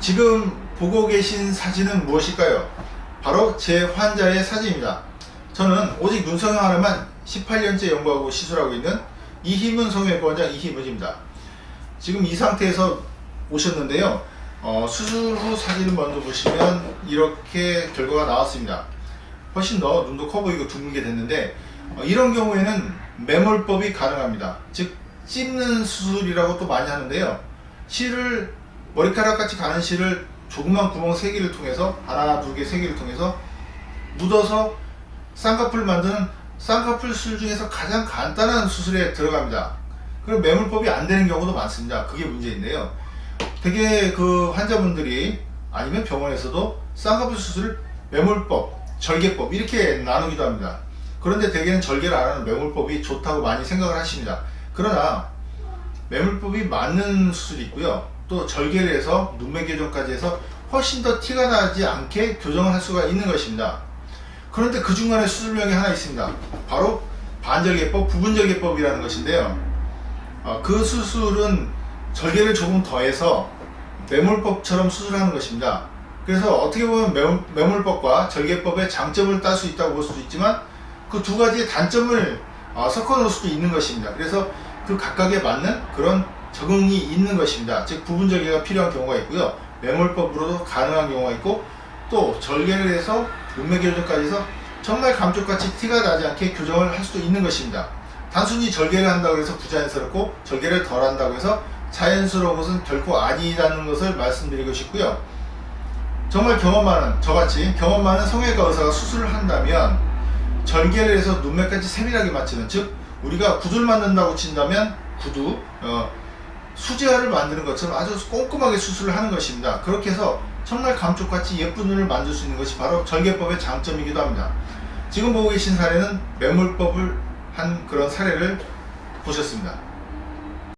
지금 보고 계신 사진은 무엇일까요? 바로 제 환자의 사진입니다. 저는 오직 눈성형 하나만 18년째 연구하고 시술하고 있는 이희문 성형외과원장 이희문입니다. 지금 이 상태에서 오셨는데요. 어, 수술 후 사진을 먼저 보시면 이렇게 결과가 나왔습니다. 훨씬 더 눈도 커 보이고 둥글게 됐는데 어, 이런 경우에는 매몰법이 가능합니다. 즉 찝는 수술이라고 또 많이 하는데요. 실을 머리카락 같이 가는 실을 조그만 구멍 세 개를 통해서 하나 두 개 세 개를 통해서 묻어서 쌍꺼풀 만드는 쌍꺼풀 수술 중에서 가장 간단한 수술에 들어갑니다. 그럼 매몰법이 안 되는 경우도 많습니다. 그게 문제인데요. 되게 그 환자분들이 아니면 병원에서도 쌍꺼풀 수술을 매몰법, 절개법 이렇게 나누기도 합니다. 그런데 대개는 절개를 안 하는 매몰법이 좋다고 많이 생각을 하십니다. 그러나 매몰법이 맞는 수술이 있고요. 또 절개를 해서 눈매 교정까지 해서 훨씬 더 티가 나지 않게 교정을 할 수가 있는 것입니다. 그런데 그 중간에 수술명이 하나 있습니다. 바로 반절개법, 부분절개법이라는 것인데요. 어, 그 수술은 절개를 조금 더해서 매몰법처럼 수술하는 것입니다. 그래서 어떻게 보면 매몰, 매몰법과 절개법의 장점을 딸 수 있다고 볼 수도 있지만 그 두 가지의 단점을 어, 섞어 놓을 수도 있는 것입니다. 그래서 그 각각에 맞는 그런 적응이 있는 것입니다. 즉 부분 절개가 필요한 경우가 있고요. 매몰법으로도 가능한 경우가 있고 또 절개를 해서 눈매 교정까지 해서 정말 감쪽같이 티가 나지 않게 교정을 할 수도 있는 것입니다. 단순히 절개를 한다고 해서 부자연스럽고 절개를 덜 한다고 해서 자연스러운 것은 결코 아니라는 것을 말씀드리고 싶고요. 정말 경험 많은 저같이 경험 많은 성형외과 의사가 수술을 한다면 절개를 해서 눈매까지 세밀하게 맞추는 즉 우리가 구두를 만든다고 친다면 구두 어, 수제화를 만드는 것처럼 아주 꼼꼼하게 수술을 하는 것입니다. 그렇게 해서 정말 감쪽같이 예쁜 눈을 만들 수 있는 것이 바로 절개법의 장점이기도 합니다. 지금 보고 계신 사례는 매몰법을 한 그런 사례를 보셨습니다.